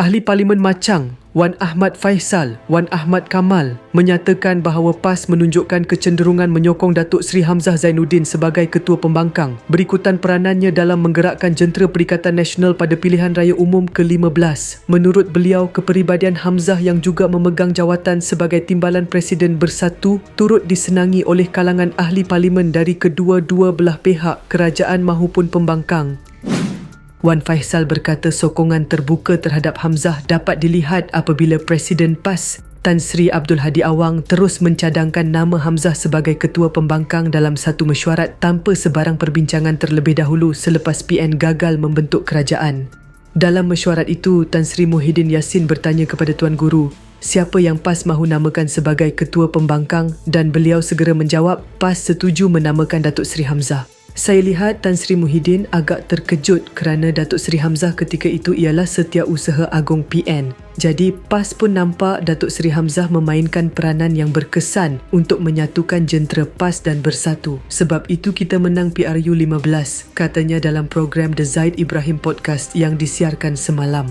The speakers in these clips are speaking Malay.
Ahli Parlimen Macang, Wan Ahmad Faisal, Wan Ahmad Kamal menyatakan bahawa PAS menunjukkan kecenderungan menyokong Datuk Seri Hamzah Zainuddin sebagai Ketua Pembangkang berikutan peranannya dalam menggerakkan Jentera Perikatan Nasional pada pilihan raya umum ke-15. Menurut beliau, kepribadian Hamzah yang juga memegang jawatan sebagai Timbalan Presiden Bersatu turut disenangi oleh kalangan ahli parlimen dari kedua-dua belah pihak, kerajaan mahupun pembangkang. Wan Faisal berkata sokongan terbuka terhadap Hamzah dapat dilihat apabila Presiden PAS Tan Sri Abdul Hadi Awang terus mencadangkan nama Hamzah sebagai ketua pembangkang dalam satu mesyuarat tanpa sebarang perbincangan terlebih dahulu selepas PN gagal membentuk kerajaan. Dalam mesyuarat itu, Tan Sri Muhyiddin Yassin bertanya kepada Tuan Guru, siapa yang PAS mahu namakan sebagai ketua pembangkang dan beliau segera menjawab PAS setuju menamakan Datuk Seri Hamzah. Saya lihat Tan Sri Muhyiddin agak terkejut kerana Datuk Seri Hamzah ketika itu ialah setiausaha agung PN. Jadi PAS pun nampak Datuk Seri Hamzah memainkan peranan yang berkesan untuk menyatukan jentera PAS dan bersatu. Sebab itu kita menang PRU 15, katanya dalam program The Zaid Ibrahim Podcast yang disiarkan semalam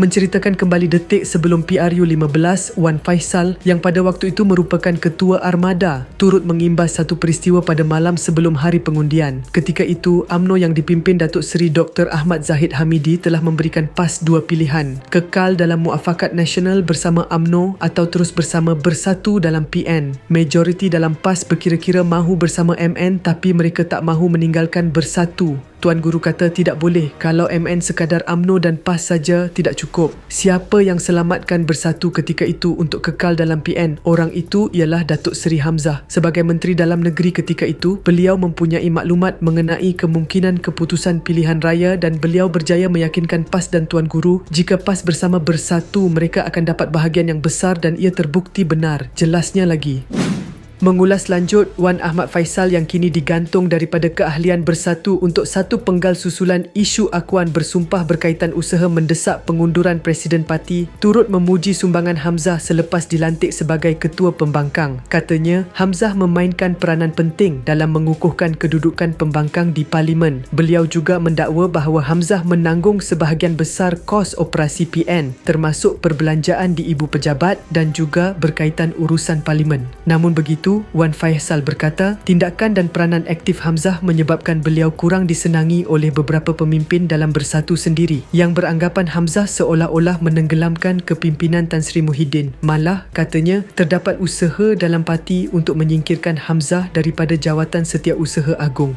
menceritakan kembali detik sebelum PRU 15 Wan Faisal yang pada waktu itu merupakan ketua armada turut mengimbas satu peristiwa pada malam sebelum hari pengundian. Ketika itu, AMNO yang dipimpin Datuk Seri Dr. Ahmad Zahid Hamidi telah memberikan PAS dua pilihan, kekal dalam muafakat nasional bersama AMNO atau terus bersama bersatu dalam PN. Majoriti dalam PAS berkira-kira mahu bersama MN tapi mereka tak mahu meninggalkan bersatu Tuan Guru kata tidak boleh kalau MN sekadar AMNO dan PAS saja tidak cukup. Siapa yang selamatkan bersatu ketika itu untuk kekal dalam PN? Orang itu ialah Datuk Seri Hamzah. Sebagai Menteri Dalam Negeri ketika itu, beliau mempunyai maklumat mengenai kemungkinan keputusan pilihan raya dan beliau berjaya meyakinkan PAS dan Tuan Guru jika PAS bersama bersatu mereka akan dapat bahagian yang besar dan ia terbukti benar. Jelasnya lagi. Mengulas lanjut, Wan Ahmad Faisal yang kini digantung daripada keahlian bersatu untuk satu penggal susulan isu akuan bersumpah berkaitan usaha mendesak pengunduran Presiden Parti turut memuji sumbangan Hamzah selepas dilantik sebagai Ketua Pembangkang. Katanya, Hamzah memainkan peranan penting dalam mengukuhkan kedudukan pembangkang di Parlimen. Beliau juga mendakwa bahawa Hamzah menanggung sebahagian besar kos operasi PN termasuk perbelanjaan di ibu pejabat dan juga berkaitan urusan Parlimen. Namun begitu, itu, Wan Faisal berkata, tindakan dan peranan aktif Hamzah menyebabkan beliau kurang disenangi oleh beberapa pemimpin dalam bersatu sendiri yang beranggapan Hamzah seolah-olah menenggelamkan kepimpinan Tan Sri Muhyiddin. Malah, katanya, terdapat usaha dalam parti untuk menyingkirkan Hamzah daripada jawatan setiausaha agung.